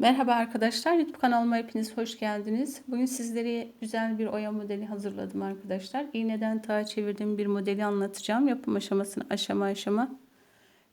Merhaba arkadaşlar, YouTube kanalıma hepiniz hoş geldiniz. Bugün sizlere güzel bir oya modeli hazırladım arkadaşlar. İğneden tağa çevirdiğim bir modeli anlatacağım. Yapım aşamasını aşama aşama.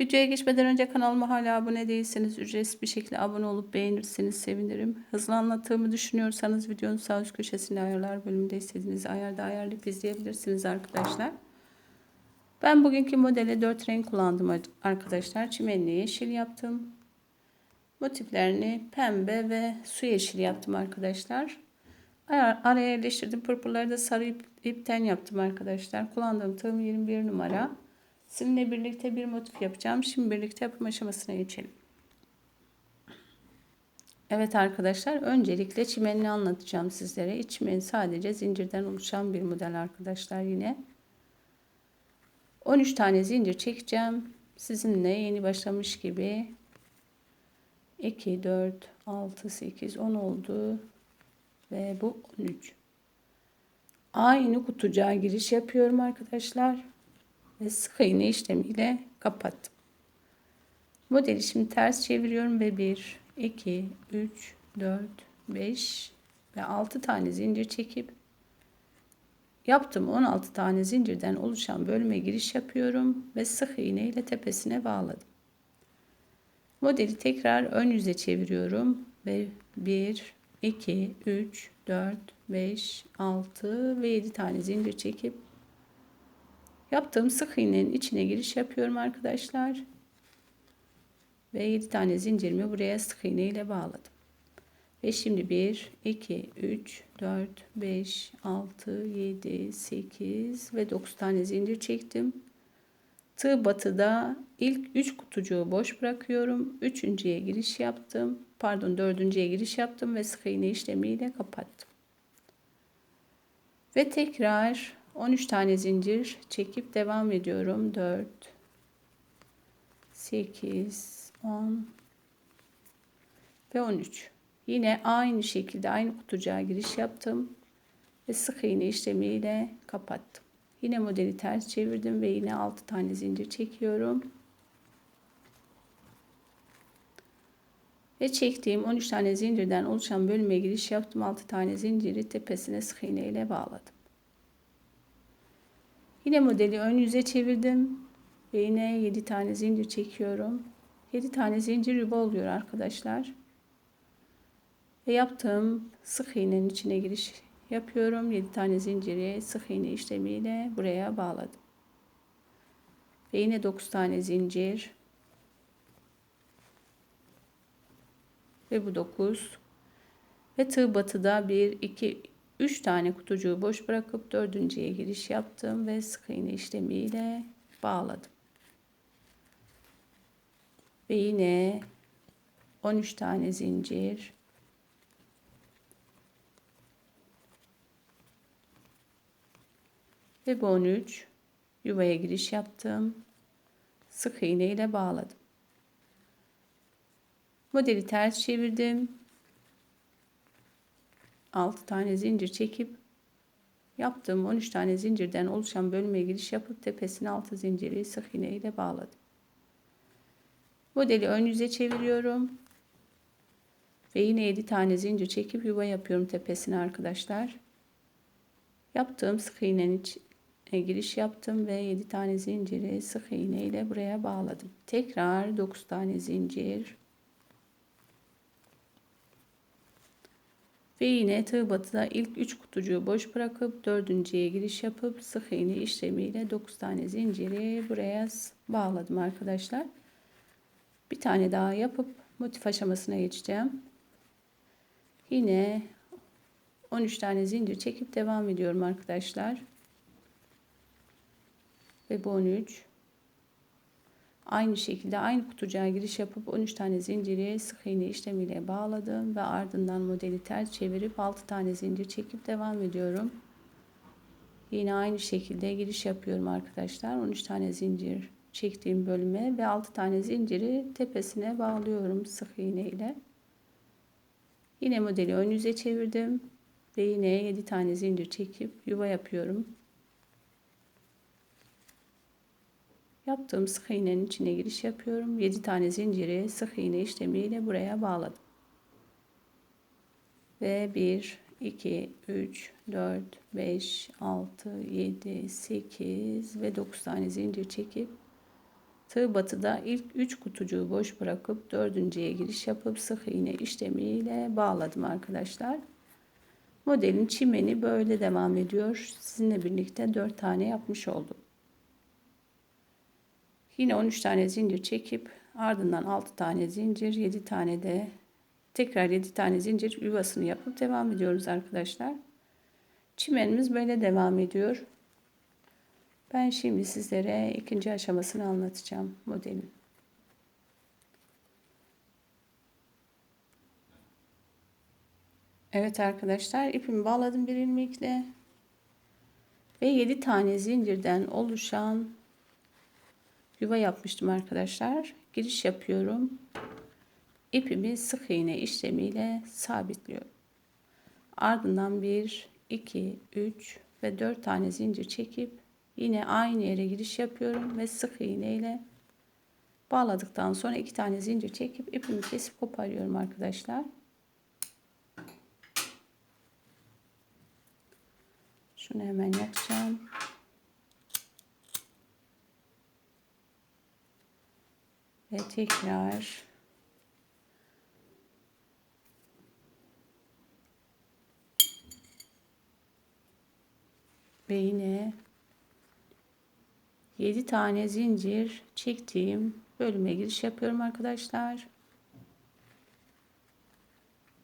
Videoya geçmeden önce kanalıma hala abone değilseniz ücretsiz bir şekilde abone olup beğenirseniz sevinirim. Hızlı anlattığımı düşünüyorsanız videonun sağ üst köşesinde ayarlar bölümünde istediğiniz ayarda ayarlayıp izleyebilirsiniz arkadaşlar. Ben bugünkü modele 4 renk kullandım arkadaşlar. Çimenli yeşil yaptım motiflerini pembe ve su yeşili yaptım arkadaşlar. Araya yerleştirdim. Pırpırları da sarı ip, ipten yaptım arkadaşlar. Kullandığım tığım 21 numara. Sizinle birlikte bir motif yapacağım. Şimdi birlikte yapım aşamasına geçelim. Evet arkadaşlar öncelikle çimenini anlatacağım sizlere. İç çimeni sadece zincirden oluşan bir model arkadaşlar yine. 13 tane zincir çekeceğim. Sizinle yeni başlamış gibi 2, 4, 6, 8, 10 oldu. Ve bu 13. Aynı kutucuğa giriş yapıyorum arkadaşlar. Ve sık iğne işlemiyle kapattım. Modeli şimdi ters çeviriyorum ve 1, 2, 3, 4, 5 ve 6 tane zincir çekip yaptım 16 tane zincirden oluşan bölüme giriş yapıyorum ve sık iğne ile tepesine bağladım. Modeli tekrar ön yüze çeviriyorum ve 1, 2, 3, 4, 5, 6 ve 7 tane zincir çekip yaptığım sık iğnenin içine giriş yapıyorum arkadaşlar. Ve 7 tane zincirimi buraya sık iğne ile bağladım. Ve şimdi 1, 2, 3, 4, 5, 6, 7, 8 ve 9 tane zincir çektim. Tığ batıda ilk 3 kutucuğu boş bırakıyorum. Üçüncüye giriş yaptım. Pardon dördüncüye giriş yaptım ve sık iğne işlemiyle kapattım. Ve tekrar 13 tane zincir çekip devam ediyorum. 4 8 10 ve 13. Yine aynı şekilde aynı kutucuğa giriş yaptım ve sık iğne işlemiyle kapattım. Yine modeli ters çevirdim ve yine 6 tane zincir çekiyorum. Ve çektiğim 13 tane zincirden oluşan bölüme giriş yaptım. 6 tane zinciri tepesine sık iğne ile bağladım. Yine modeli ön yüze çevirdim. Ve yine 7 tane zincir çekiyorum. 7 tane zincir yuva oluyor arkadaşlar. Ve yaptığım sık iğnenin içine giriş yapıyorum. 7 tane zinciri sık iğne işlemiyle buraya bağladım. Ve yine 9 tane zincir. Ve bu 9. Ve tığ batıda 1, 2, 3 tane kutucuğu boş bırakıp dördüncüye giriş yaptım ve sık iğne işlemiyle bağladım. Ve yine 13 tane zincir ve bu 13 yuvaya giriş yaptım. Sık iğne ile bağladım. Modeli ters çevirdim. 6 tane zincir çekip yaptığım 13 tane zincirden oluşan bölüme giriş yapıp tepesine 6 zinciri sık iğne ile bağladım. Modeli ön yüze çeviriyorum. Ve yine 7 tane zincir çekip yuva yapıyorum tepesine arkadaşlar. Yaptığım sık iğnenin giriş yaptım ve 7 tane zinciri sık iğne ile buraya bağladım. Tekrar 9 tane zincir. Ve yine tığ batıda ilk 3 kutucuğu boş bırakıp dördüncüye giriş yapıp sık iğne işlemiyle 9 tane zinciri buraya bağladım arkadaşlar. Bir tane daha yapıp motif aşamasına geçeceğim. Yine 13 tane zincir çekip devam ediyorum arkadaşlar ve bu 13. Aynı şekilde aynı kutucuğa giriş yapıp 13 tane zinciri sık iğne işlemiyle bağladım ve ardından modeli ters çevirip 6 tane zincir çekip devam ediyorum. Yine aynı şekilde giriş yapıyorum arkadaşlar. 13 tane zincir çektiğim bölüme ve 6 tane zinciri tepesine bağlıyorum sık iğne ile. Yine modeli ön yüze çevirdim ve yine 7 tane zincir çekip yuva yapıyorum. Yaptığım sık iğnenin içine giriş yapıyorum. 7 tane zinciri sık iğne işlemiyle buraya bağladım. Ve 1, 2, 3, 4, 5, 6, 7, 8 ve 9 tane zincir çekip tığ batıda ilk 3 kutucuğu boş bırakıp dördüncüye giriş yapıp sık iğne işlemiyle bağladım arkadaşlar. Modelin çimeni böyle devam ediyor. Sizinle birlikte 4 tane yapmış oldum. Yine 13 tane zincir çekip ardından 6 tane zincir, 7 tane de tekrar 7 tane zincir yuvasını yapıp devam ediyoruz arkadaşlar. Çimenimiz böyle devam ediyor. Ben şimdi sizlere ikinci aşamasını anlatacağım modelin. Evet arkadaşlar ipimi bağladım bir ilmekle ve 7 tane zincirden oluşan yuva yapmıştım arkadaşlar. Giriş yapıyorum. İpimi sık iğne işlemiyle sabitliyorum. Ardından 1, 2, 3 ve 4 tane zincir çekip yine aynı yere giriş yapıyorum ve sık iğne ile bağladıktan sonra 2 tane zincir çekip ipimi kesip koparıyorum arkadaşlar. Şunu hemen yakacağım. Ve tekrar ve yine 7 tane zincir çektiğim bölüme giriş yapıyorum arkadaşlar.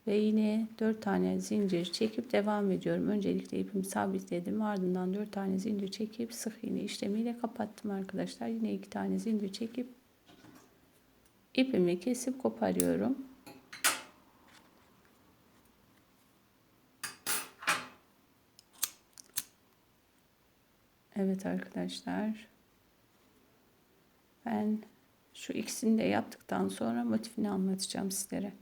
Ve yine 4 tane zincir çekip devam ediyorum. Öncelikle ipimi sabitledim. Ardından 4 tane zincir çekip sık iğne işlemiyle kapattım arkadaşlar. Yine 2 tane zincir çekip ipimi kesip koparıyorum. Evet arkadaşlar. Ben şu ikisini de yaptıktan sonra motifini anlatacağım sizlere.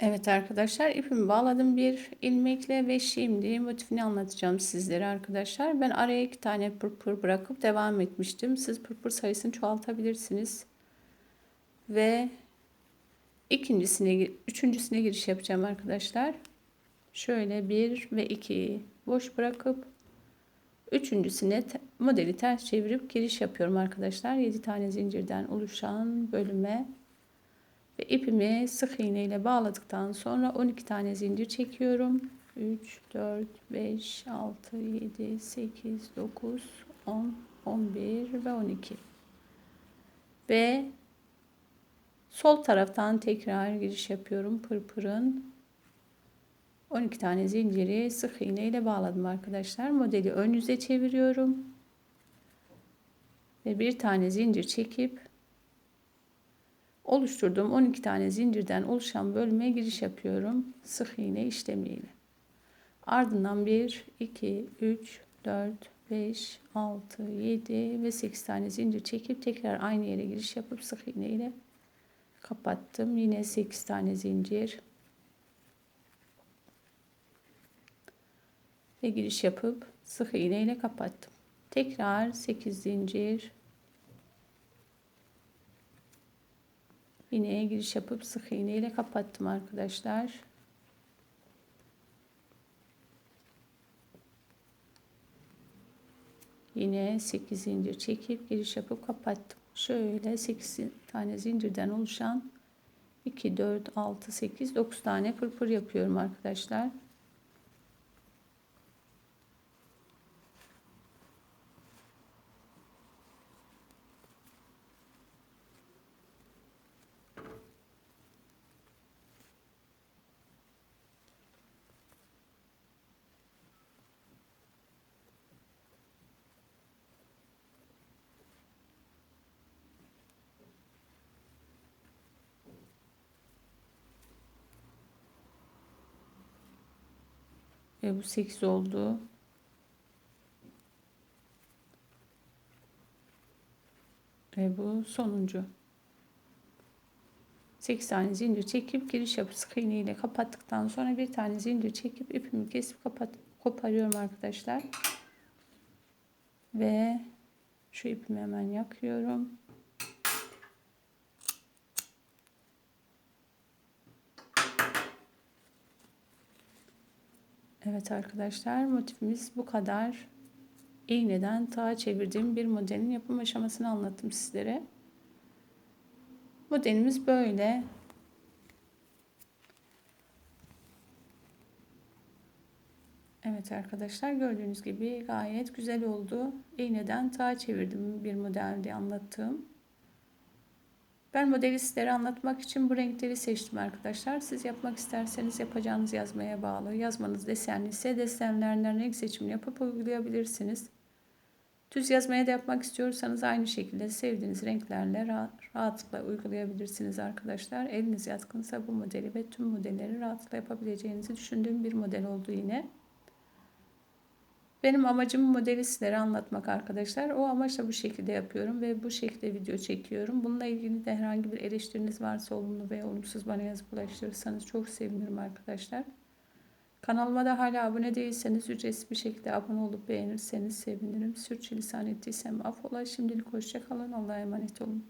Evet arkadaşlar ipimi bağladım bir ilmekle ve şimdi motifini anlatacağım sizlere arkadaşlar. Ben araya iki tane pırpır bırakıp devam etmiştim. Siz pırpır sayısını çoğaltabilirsiniz. Ve ikincisine, üçüncüsüne giriş yapacağım arkadaşlar. Şöyle bir ve iki boş bırakıp üçüncüsüne modeli ters çevirip giriş yapıyorum arkadaşlar. 7 tane zincirden oluşan bölüme ve ipimi sık iğne ile bağladıktan sonra 12 tane zincir çekiyorum. 3, 4, 5, 6, 7, 8, 9, 10, 11 ve 12. Ve sol taraftan tekrar giriş yapıyorum pırpırın. 12 tane zinciri sık iğne ile bağladım arkadaşlar. Modeli ön yüze çeviriyorum. Ve bir tane zincir çekip oluşturduğum 12 tane zincirden oluşan bölüme giriş yapıyorum. Sık iğne işlemiyle. Ardından 1, 2, 3, 4, 5, 6, 7 ve 8 tane zincir çekip tekrar aynı yere giriş yapıp sık iğne ile kapattım. Yine 8 tane zincir ve giriş yapıp sık iğne ile kapattım. Tekrar 8 zincir iğneye giriş yapıp sık iğne ile kapattım arkadaşlar. Yine 8 zincir çekip giriş yapıp kapattım. Şöyle 8 tane zincirden oluşan 2 4 6 8 9 tane pırpır yapıyorum arkadaşlar. Ve bu 8 oldu. Ve bu sonuncu. 8 tane zincir çekip giriş yapıp sık iğne ile kapattıktan sonra bir tane zincir çekip ipimi kesip kapat koparıyorum arkadaşlar. Ve şu ipimi hemen yakıyorum. Evet arkadaşlar motifimiz bu kadar. İğneden tağa çevirdiğim bir modelin yapım aşamasını anlattım sizlere. Modelimiz böyle. Evet arkadaşlar gördüğünüz gibi gayet güzel oldu. İğneden tağa çevirdim bir modelde anlattığım. Ben modeli sizlere anlatmak için bu renkleri seçtim arkadaşlar. Siz yapmak isterseniz yapacağınız yazmaya bağlı. Yazmanız desenli ise desenlerden renk seçimini yapıp uygulayabilirsiniz. Düz yazmaya da yapmak istiyorsanız aynı şekilde sevdiğiniz renklerle rahatlıkla uygulayabilirsiniz arkadaşlar. Eliniz yatkınsa bu modeli ve tüm modelleri rahatlıkla yapabileceğinizi düşündüğüm bir model oldu yine. Benim amacım modeli sizlere anlatmak arkadaşlar. O amaçla bu şekilde yapıyorum ve bu şekilde video çekiyorum. Bununla ilgili de herhangi bir eleştiriniz varsa olumlu veya olumsuz bana yazıp ulaştırırsanız çok sevinirim arkadaşlar. Kanalıma da hala abone değilseniz ücretsiz bir şekilde abone olup beğenirseniz sevinirim. Sürçülisan ettiysem affola. Şimdilik hoşçakalın. Allah'a emanet olun.